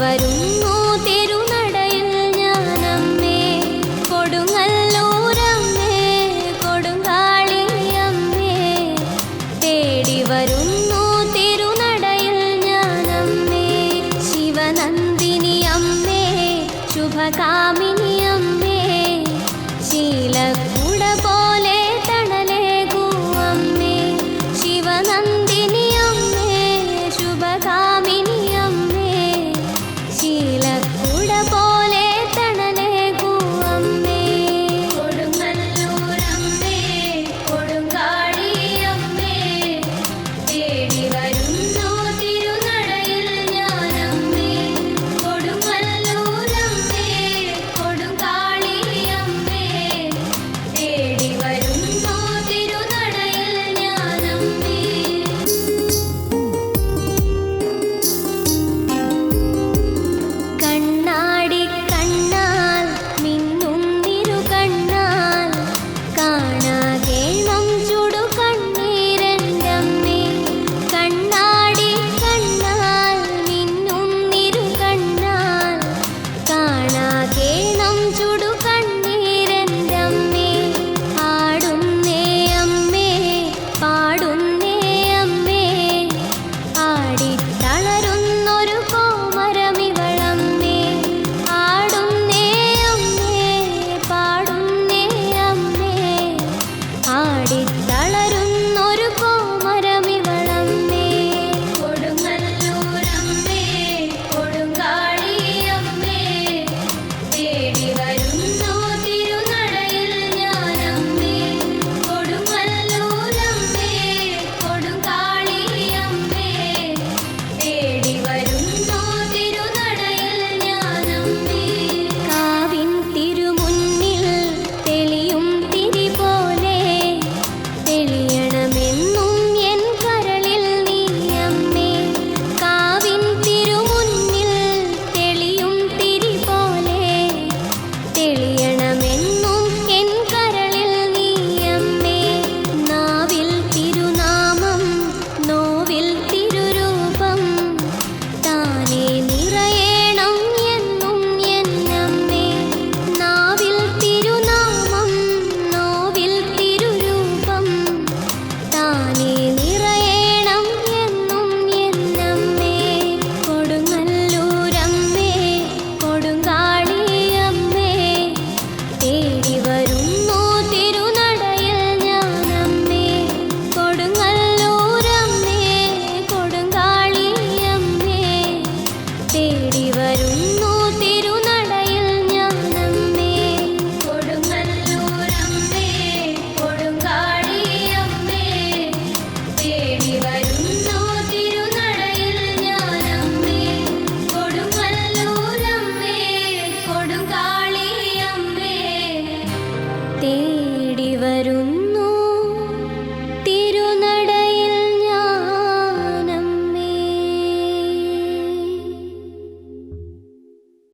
വരുന്നു തിരുനടയിൽ ഞാനമ്മേ. കൊടുങ്ങല്ലൂരമ്മേ കൊടുങ്കാളിയമ്മേ തേടി വരുന്നു തിരുനടയിൽ ഞാനമ്മേ. ശിവനന്ദിനി അമ്മേ ശുഭകാമിനി അമ്മേ. ശീലക്ക